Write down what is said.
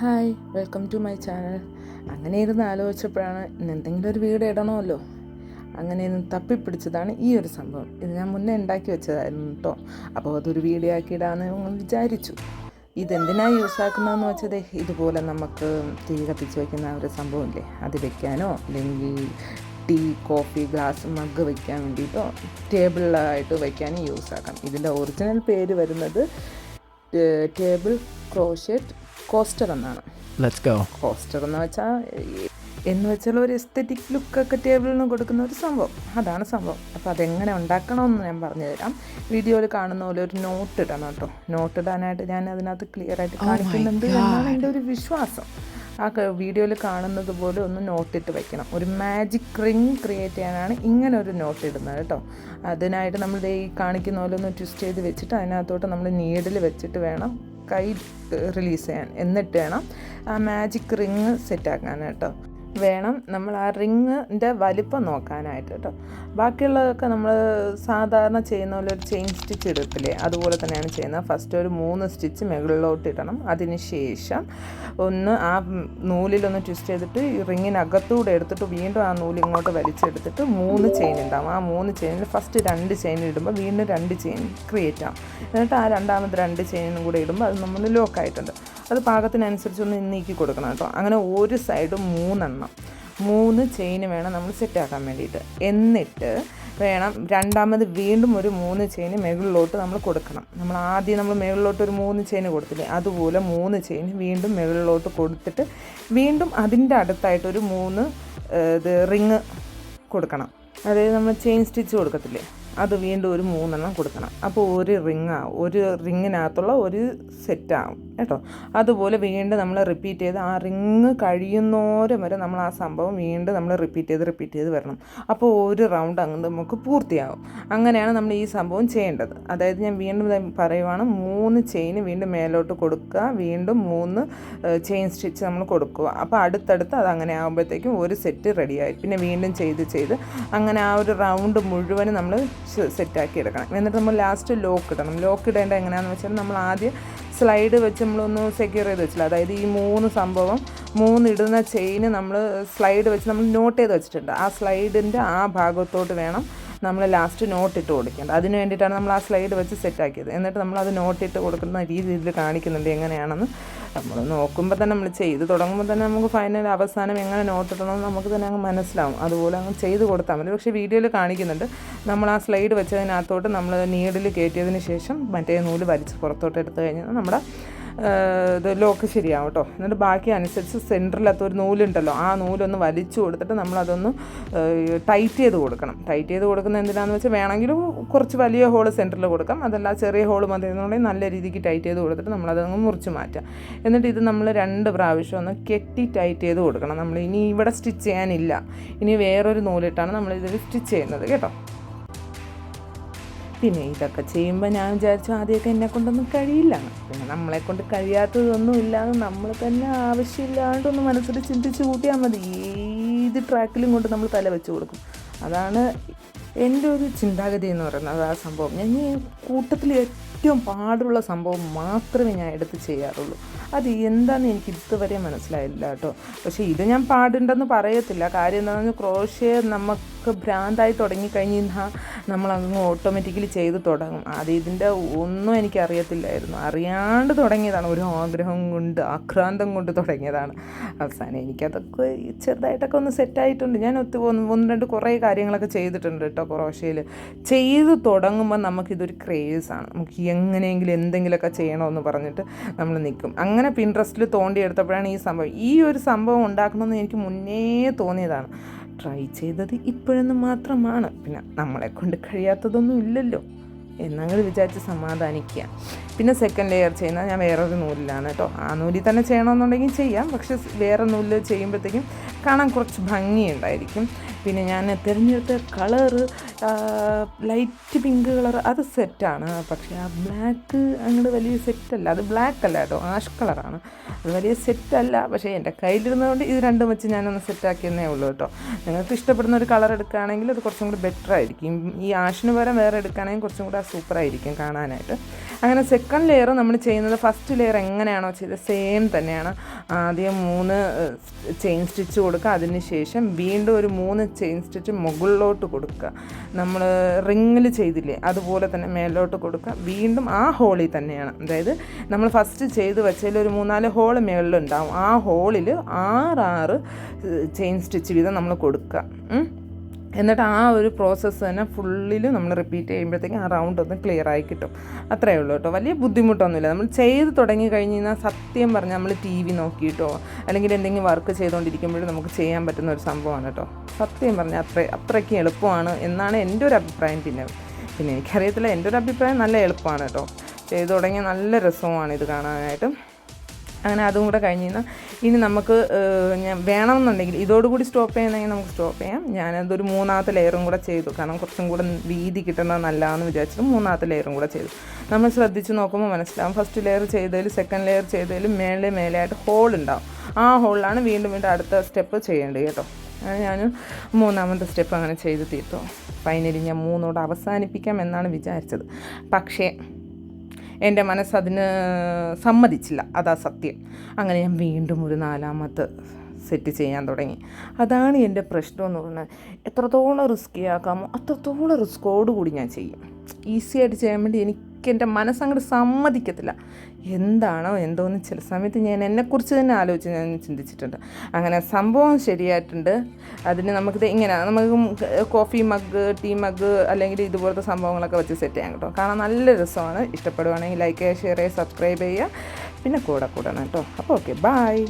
Hi welcome to my channel. അങ്ങനെ ഇരുന്ന് ആലോചിച്ചപ്പോഴാണ് ഇന്ന് എന്തെങ്കിലും ഒരു വീട് ഇടണമല്ലോ. അങ്ങനെ ഇരുന്ന് തപ്പിപ്പിടിച്ചതാണ് ഈ ഒരു സംഭവം. ഇത് ഞാൻ മുന്നേ ഉണ്ടാക്കി വെച്ചതായിരുന്നു കേട്ടോ അപ്പോൾ അതൊരു വീഡിയോ ആക്കി ഇടാമെന്ന് വിചാരിച്ചു. ഇതെന്തിനാണ് യൂസ് ആക്കുന്നതെന്ന് വെച്ചത് ഇതുപോലെ നമുക്ക് തീ കത്തിച്ച് വയ്ക്കുന്ന ഒരു സംഭവമില്ലേ? അത് വെക്കാനോ? അല്ലെങ്കിൽ ടീ കോഫി ഗ്ലാസ് മഗ് വയ്ക്കാൻ വേണ്ടിയിട്ടോ? ടേബിളിലായിട്ട് വയ്ക്കാനും യൂസ് ആക്കാം. ഇതിന്റെ ഒറിജിനൽ പേര് വരുന്നത് ടേബിൾ ക്രോഷറ്റ് കോസ്റ്റർ എന്നാണ്. കോസ്റ്റർ എന്ന് വെച്ചാൽ എന്ന് വെച്ചാൽ ഒരു എസ്തെറ്റിക് ലുക്കൊക്കെ ടേബിളിന് കൊടുക്കുന്ന ഒരു സംഭവം. അതാണ് സംഭവം. അപ്പോൾ അതെങ്ങനെ ഉണ്ടാക്കണമെന്ന് ഞാൻ പറഞ്ഞു തരാം വീഡിയോയിൽ കാണുന്ന പോലെ ഒരു നോട്ട് ഇടണം കേട്ടോ. നോട്ട് ഇടാനായിട്ട് ഞാൻ അതിനകത്ത് ക്ലിയർ ആയിട്ട് കാണിക്കുന്നുണ്ട് എന്നാണ് എന്റെ ഒരു വിശ്വാസം. ആ വീഡിയോയിൽ കാണുന്നത് പോലെ ഒന്ന് നോട്ടിട്ട് വെക്കണം. ഒരു മാജിക് റിങ് ക്രിയേറ്റ് ചെയ്യാനാണ് ഇങ്ങനെ ഒരു നോട്ട് ഇടുന്നത് കേട്ടോ. അതിനായിട്ട് നമ്മൾ ഈ കാണിക്കുന്ന പോലെ ഒന്ന് ട്വിസ്റ്റ് ചെയ്ത് വെച്ചിട്ട് അതിനകത്തോട്ട് നമ്മൾ നീഡിൽ വെച്ചിട്ട് വേണം കൈ റിലീസ് ചെയ്യാൻ. എന്നിട്ട് വേണം ആ മാജിക് റിങ് സെറ്റാക്കാൻ കേട്ടോ വേണം നമ്മൾ ആ റിങ്ങിന്റെ വലിപ്പം നോക്കാനായിട്ട് കേട്ടോ. ബാക്കിയുള്ളതൊക്കെ നമ്മൾ സാധാരണ ചെയ്യുന്ന പോലെ ഒരു ചെയിൻ സ്റ്റിച്ച് ഇടത്തില്ലേ അതുപോലെ തന്നെയാണ് ചെയ്യുന്നത്. ഫസ്റ്റ് ഒരു മൂന്ന് സ്റ്റിച്ച് മുകളിലോട്ട് ഇടണം. അതിന് ശേഷം ഒന്ന് ആ നൂലിലൊന്ന് ട്വിസ്റ്റ് ചെയ്തിട്ട് ഈ റിങ്ങിനകത്തൂടെ എടുത്തിട്ട് വീണ്ടും ആ നൂൽ ഇങ്ങോട്ട് വലിച്ചെടുത്തിട്ട് മൂന്ന് ചെയിൻ ഉണ്ടാവും. ആ മൂന്ന് ചെയിനിൽ ഫസ്റ്റ് രണ്ട് ചെയിൻ ഇടുമ്പോൾ വീണ്ടും രണ്ട് ചെയിൻ ക്രിയേറ്റ് ആവും. എന്നിട്ട് ആ രണ്ടാമത് രണ്ട് ചെയിനും കൂടെ ഇടുമ്പോൾ അത് നമ്മൾ ലോക്കായിട്ടുണ്ട് അത് പാകത്തിനനുസരിച്ചൊന്ന് നീക്കി കൊടുക്കണം കേട്ടോ. അങ്ങനെ ഒരു സൈഡും മൂന്നെണ്ണം. മൂന്ന് ചെയിൻ വേണം നമ്മൾ സെറ്റാക്കാൻ വേണ്ടിയിട്ട്. എന്നിട്ട് വേണം രണ്ടാമത് വീണ്ടും ഒരു മൂന്ന് ചെയിൻ മുകളിലോട്ട് നമ്മൾ കൊടുക്കണം. നമ്മൾ ആദ്യം നമ്മൾ മുകളിലോട്ട് ഒരു മൂന്ന് ചെയിൻ കൊടുത്തില്ലേ അതുപോലെ മൂന്ന് ചെയിൻ വീണ്ടും മുകളിലോട്ട് കൊടുത്തിട്ട് വീണ്ടും അതിന്റെ അടുത്തായിട്ട് ഒരു മൂന്ന് ഇത് റിങ് കൊടുക്കണം. അതായത് നമ്മൾ ചെയിൻ സ്റ്റിച്ച് കൊടുക്കത്തില്ലേ? അത് വീണ്ടും ഒരു മൂന്നെണ്ണം കൊടുക്കണം. അപ്പോൾ ഒരു റിങ് ഒരു റിങ്ങിനകത്തുള്ള ഒരു സെറ്റ് ആവും കേട്ടോ. അതുപോലെ വീണ്ടും നമ്മൾ റിപ്പീറ്റ് ചെയ്ത് ആ റിങ് കഴിയുന്നോരം വരെ നമ്മൾ ആ സംഭവം വീണ്ടും നമ്മൾ റിപ്പീറ്റ് ചെയ്ത് റിപ്പീറ്റ് ചെയ്ത് വരണം. അപ്പോൾ ഒരു റൗണ്ട് അങ്ങ് നമുക്ക് പൂർത്തിയാകും അങ്ങനെയാണ് നമ്മൾ ഈ സംഭവം ചെയ്യേണ്ടത്. അതായത് ഞാൻ വീണ്ടും പറയുവാണ് മൂന്ന് ചെയിൻ വീണ്ടും മേലോട്ട് കൊടുക്കുക. വീണ്ടും മൂന്ന് ചെയിൻ സ്റ്റിച്ച് നമ്മൾ കൊടുക്കുക. അപ്പോൾ അടുത്തടുത്ത് അത് അങ്ങനെ ആകുമ്പോഴത്തേക്കും ഒരു സെറ്റ് റെഡിയായി പിന്നെ വീണ്ടും ചെയ്ത് ചെയ്ത് അങ്ങനെ ആ ഒരു റൗണ്ട് മുഴുവനും നമ്മൾ സെറ്റാക്കി എടുക്കണം. എന്നിട്ട് നമ്മൾ ലാസ്റ്റ് ലോക്ക് ഇടണം. ലോക്ക് ഇടേണ്ട എങ്ങനെയാണെന്ന് വെച്ചാൽ നമ്മൾ ആദ്യം സ്ലൈഡ് വെച്ച് നമ്മളൊന്ന് സെക്യൂർ ചെയ്ത് വെച്ചില്ല. അതായത് ഈ മൂന്ന് സംഭവം മൂന്നിടുന്ന ചെയിന് നമ്മൾ സ്ലൈഡ് വെച്ച് നമ്മൾ നോട്ട് ചെയ്ത് വെച്ചിട്ടുണ്ട്. ആ സ്ലൈഡിന്റെ ആ ഭാഗത്തോട്ട് വേണം നമ്മൾ ലാസ്റ്റ് നോട്ട് ഇട്ട് കൊടുക്കേണ്ടത് അതിന് വേണ്ടിയിട്ടാണ് നമ്മൾ ആ സ്ലൈഡ് വെച്ച് സെറ്റാക്കിയത് എന്നിട്ട് നമ്മൾ അത് നോട്ട് ഇട്ട് കൊടുക്കുന്ന രീതിയിൽ കാണിക്കുന്നുണ്ട് എങ്ങനെയാണെന്ന്. നമ്മൾ നോക്കുമ്പോൾ തന്നെ നമ്മൾ ചെയ്ത് തുടങ്ങുമ്പോൾ തന്നെ നമുക്ക് ഫൈനൽ അവസാനം എങ്ങനെ നോട്ട് ഇടണമെന്ന് നമുക്ക് തന്നെ അങ്ങ് മനസ്സിലാവും. അതുപോലെ അങ്ങ് ചെയ്ത് കൊടുത്താൽ മതി. പക്ഷേ വീഡിയോയിൽ കാണിക്കുന്നുണ്ട്. നമ്മൾ ആ സ്ലൈഡ് വെച്ചതിനകത്തോട്ട് നമ്മൾ നീഡിൽ കയറ്റിയതിന് ശേഷം മറ്റേ നൂൽ വലിച്ച് പുറത്തോട്ട് എടുത്തു കഴിഞ്ഞാൽ നമ്മുടെ ഇത് ലോക്ക് ശരിയാവും കേട്ടോ എന്നിട്ട് ബാക്കി അനുസരിച്ച് സെന്ററിലത്തെ ഒരു നൂലുണ്ടല്ലോ ആ നൂലൊന്ന് വലിച്ചു കൊടുത്തിട്ട് നമ്മളതൊന്ന് ടൈറ്റ് ചെയ്ത് കൊടുക്കണം. ടൈറ്റ് ചെയ്ത് കൊടുക്കുന്നത് എന്തിനാന്ന് വെച്ചാൽ വേണമെങ്കിൽ കുറച്ച് വലിയ ഹോൾ സെന്ററിൽ കൊടുക്കാം. അതല്ല ചെറിയ ഹോൾ മതി എന്നുണ്ടെങ്കിൽ നല്ല രീതിക്ക് ടൈറ്റ് ചെയ്ത് കൊടുത്തിട്ട് നമ്മളതങ്ങ് മുറിച്ച് മാറ്റാം. എന്നിട്ട് ഇത് നമ്മൾ രണ്ട് പ്രാവശ്യം ഒന്ന് കെട്ടി ടൈറ്റ് ചെയ്ത് കൊടുക്കണം. നമ്മൾ ഇനി ഇവിടെ സ്റ്റിച്ച് ചെയ്യാനില്ല. ഇനി വേറൊരു നൂലിട്ടാണ് നമ്മളിതിൽ സ്റ്റിച്ച് ചെയ്യുന്നത് കേട്ടോ. പിന്നെ ഇതൊക്കെ ചെയ്യുമ്പോൾ ഞാൻ വിചാരിച്ചു ആദ്യമൊക്കെ എന്നെ കൊണ്ടൊന്നും കഴിയില്ല. പിന്നെ നമ്മളെ കൊണ്ട് കഴിയാത്തതൊന്നും ഇല്ലാതെ നമ്മൾ തന്നെ ആവശ്യമില്ലാണ്ടൊന്ന് മനസ്സിൽ ചിന്തിച്ച് കൂട്ടിയാൽ മതി. ഏത് ട്രാക്കിലും കൊണ്ട് നമ്മൾ തല വെച്ച് കൊടുക്കും. അതാണ് എന്റെ ഒരു ചിന്താഗതി എന്ന് പറയുന്നത് ആ സംഭവം. ഞാൻ ഈ കൂട്ടത്തിൽ ഏറ്റവും പാടുള്ള സംഭവം മാത്രമേ ഞാൻ എടുത്ത് ചെയ്യാറുള്ളൂ. അത് എന്താണെന്ന് എനിക്ക് ഇതുവരെ മനസ്സിലായില്ല കേട്ടോ. പക്ഷേ ഇത് ഞാൻ പാടുണ്ടെന്ന് പറയത്തില്ല. കാര്യം എന്താണെന്ന് വെച്ചാൽ ക്രോഷ്യ നമുക്ക് ഭ്രാന്തായി തുടങ്ങിക്കഴിഞ്ഞാൽ നമ്മളങ്ങ് ഓട്ടോമാറ്റിക്കലി ചെയ്ത് തുടങ്ങും. അത് ഇതിന്റെ ഒന്നും എനിക്ക് അറിയത്തില്ലായിരുന്നു അറിയാണ്ട് തുടങ്ങിയതാണ്. ഒരു ആഗ്രഹം കൊണ്ട് ആക്രാന്തം കൊണ്ട് തുടങ്ങിയതാണ്. അവസാനം എനിക്കതൊക്കെ ചെറുതായിട്ടൊക്കെ ഒന്ന് സെറ്റായിട്ടുണ്ട് ഞാൻ ഒത്തിരി ഒന്ന് രണ്ട് കുറേ കാര്യങ്ങളൊക്കെ ചെയ്തിട്ടുണ്ട് കേട്ടോ ക്രോഷ്യയിൽ ചെയ്ത് തുടങ്ങുമ്പോൾ നമുക്കിതൊരു ക്രേസാണ് നമുക്ക് എങ്ങനെയെങ്കിലും എന്തെങ്കിലുമൊക്കെ ചെയ്യണമെന്ന് പറഞ്ഞിട്ട് നമ്മൾ നിൽക്കും. അങ്ങനെ പിൻട്രസ്റ്റിൽ തോണ്ടിയെടുത്തപ്പോഴാണ് ഈ സംഭവം. ഈ ഒരു സംഭവം ഉണ്ടാക്കണമെന്ന് എനിക്ക് മുന്നേ തോന്നിയതാണ്. ട്രൈ ചെയ്തത് ഇപ്പോഴൊന്നും മാത്രമാണ്. പിന്നെ നമ്മളെ കൊണ്ട് കഴിയാത്തതൊന്നും ഇല്ലല്ലോ എന്നങ്ങൾ വിചാരിച്ച് സമാധാനിക്കുക. പിന്നെ സെക്കൻഡ് ലെയർ ചെയ്യുന്ന ഞാൻ വേറൊരു നൂലിലാണ് കേട്ടോ. ആ നൂലിൽ തന്നെ ചെയ്യണമെന്നുണ്ടെങ്കിൽ ചെയ്യാം. പക്ഷെ വേറെ നൂലിൽ ചെയ്യുമ്പോഴത്തേക്കും കാണാൻ കുറച്ച് ഭംഗിയുണ്ടായിരിക്കും. പിന്നെ ഞാൻ തിരഞ്ഞെടുത്ത കളറ് ലൈറ്റ് പിങ്ക് കളർ അത് സെറ്റാണ് പക്ഷേ ആ ബ്ലാക്ക് അങ്ങോട്ട് വലിയ സെറ്റല്ല അത് ബ്ലാക്ക് അല്ല കേട്ടോ. ആഷ് കളറാണ് അത് വലിയ സെറ്റല്ല പക്ഷേ എന്റെ കയ്യിലിരുന്നതുകൊണ്ട് ഇത് രണ്ടും വെച്ച് ഞാനൊന്ന് സെറ്റാക്കിയെന്നേ ഉള്ളൂ കേട്ടോ. നിങ്ങൾക്ക് ഇഷ്ടപ്പെടുന്ന ഒരു കളർ എടുക്കുകയാണെങ്കിൽ അത് കുറച്ചും കൂടി ബെറ്റർ ആയിരിക്കും. ഈ ആഷിന് പകരം വേറെ എടുക്കുകയാണെങ്കിൽ കുറച്ചും കൂടി സൂപ്പർ ആയിരിക്കും കാണാനായിട്ട്. അങ്ങനെ സെക്കൻഡ് ലെയർ നമ്മൾ ചെയ്യുന്നത് ഫസ്റ്റ് ലെയർ എങ്ങനെയാണോ ചെയ്തത്? സെയിം തന്നെയാണ്. ആദ്യം മൂന്ന് ചെയിൻ സ്റ്റിച്ച് കൊടുക്കുക. അതിന് ശേഷം വീണ്ടും ഒരു മൂന്ന് ചെയിൻ സ്റ്റിച്ച് മുകളിലോട്ട് കൊടുക്കുക. നമ്മൾ റിങ്ങിൽ ചെയ്തില്ലേ അതുപോലെ തന്നെ മേലോട്ട് കൊടുക്കുക. വീണ്ടും ആ ഹോളിൽ തന്നെയാണ്. അതായത് നമ്മൾ ഫസ്റ്റ് ചെയ്ത് വെച്ചതിൽ ഒരു മൂന്നാൽ ഹോൾ മേളിലുണ്ടാവും. ആ ഹോളിൽ ആറാറ് ചെയിൻ സ്റ്റിച്ച് വീതം നമ്മൾ കൊടുക്കുക. എന്നിട്ട് ആ ഒരു പ്രോസസ്സ് തന്നെ ഫുള്ളിൽ നമ്മൾ റിപ്പീറ്റ് ചെയ്യുമ്പോഴത്തേക്കും ആ റൗണ്ട് ഒന്ന് ക്ലിയർ ആയി കിട്ടും. അത്രയേ ഉള്ളൂ കേട്ടോ. വലിയ ബുദ്ധിമുട്ടൊന്നുമില്ല. നമ്മൾ ചെയ്ത് തുടങ്ങി കഴിഞ്ഞ് കഴിഞ്ഞാൽ സത്യം പറഞ്ഞാൽ നമ്മൾ ടി വി നോക്കിയിട്ടോ അല്ലെങ്കിൽ എന്തെങ്കിലും വർക്ക് ചെയ്തുകൊണ്ടിരിക്കുമ്പോഴും നമുക്ക് ചെയ്യാൻ പറ്റുന്ന ഒരു സംഭവമാണ് കേട്ടോ. സത്യം പറഞ്ഞാൽ അത്ര അത്രയ്ക്ക് എളുപ്പമാണ് എന്നാണ് എന്റെ ഒരു അഭിപ്രായം. പിന്നെ പിന്നെ എനിക്കറിയത്തില്ല. എന്റെ ഒരു അഭിപ്രായം നല്ല എളുപ്പമാണ് കേട്ടോ. ചെയ്തു തുടങ്ങിയ നല്ല രസമാണ് ഇത് കാണാനായിട്ട്. അങ്ങനെ അതും കൂടെ കഴിഞ്ഞ് ഇനി നമുക്ക് ഞാൻ വേണമെന്നുണ്ടെങ്കിൽ ഇതോടുകൂടി സ്റ്റോപ്പ് ചെയ്യണമെങ്കിൽ നമുക്ക് സ്റ്റോപ്പ് ചെയ്യാം. ഞാനതൊരു മൂന്നാമത്തെ ലെയറും കൂടെ ചെയ്തു. കാരണം കുറച്ചും കൂടെ വീതി കിട്ടുന്നത് നല്ലതാണെന്ന് വിചാരിച്ചിട്ട് മൂന്നാമത്തെ ലെയറും കൂടെ ചെയ്തു. നമ്മൾ ശ്രദ്ധിച്ച് നോക്കുമ്പോൾ മനസ്സിലാവും. ഫസ്റ്റ് ലെയർ ചെയ്തതിൽ സെക്കൻഡ് ലെയർ ചെയ്തതിൽ മേലെ മേലെയായിട്ട് ഹോൾ ഉണ്ടാവും. ആ ഹോളിലാണ് വീണ്ടും വീണ്ടും അടുത്ത സ്റ്റെപ്പ് ചെയ്യേണ്ടത് കേട്ടോ. അങ്ങനെ ഞാൻ മൂന്നാമത്തെ സ്റ്റെപ്പ് അങ്ങനെ ചെയ്ത് തീർത്തു. ഫൈനലി ഞാൻ മൂന്നോട് അവസാനിപ്പിക്കാം എന്നാണ് വിചാരിച്ചത്. പക്ഷേ എന്റെ മനസ്സതിന് സമ്മതിച്ചില്ല. അതാ സത്യം. അങ്ങനെ ഞാൻ വീണ്ടും ഒരു നാലാമത്തെ സെറ്റ് ചെയ്യാൻ തുടങ്ങി. അതാണ് എന്റെ പ്രശ്നം എന്ന് പറഞ്ഞാൽ എത്രത്തോളം റിസ്ക് ആക്കാമോ അത്രത്തോളം റിസ്കോട് കൂടി ഞാൻ ചെയ്യും. ഈസി ആയിട്ട് ചെയ്യാൻ വേണ്ടി എനിക്ക് എന്റെ മനസ്സങ്ങോട്ട് സമ്മതിക്കത്തില്ല. എന്താണോ എന്തോന്ന് ചില സമയത്ത് ഞാൻ എന്നെക്കുറിച്ച് തന്നെ ആലോചിച്ച് ഞാൻ ചിന്തിച്ചിട്ടുണ്ട്. അങ്ങനെ സംഭവം ശരിയായിട്ടുണ്ട്. അതിന് നമുക്കിത് ഇങ്ങനെ നമുക്ക് കോഫി മഗ് ടീ മഗ് അല്ലെങ്കിൽ ഇതുപോലത്തെ സംഭവങ്ങളൊക്കെ വെച്ച് സെറ്റ് ചെയ്യാം കേട്ടോ. കാരണം നല്ല രസമാണ്. ഇഷ്ടപ്പെടുവാണെങ്കിൽ ലൈക്ക് ചെയ്യുക ഷെയർ ചെയ്യുക. സബ്സ്ക്രൈബ് ചെയ്യുക പിന്നെ കൂടെ കൂടണം കേട്ടോ. അപ്പോൾ ഓക്കെ ബായ്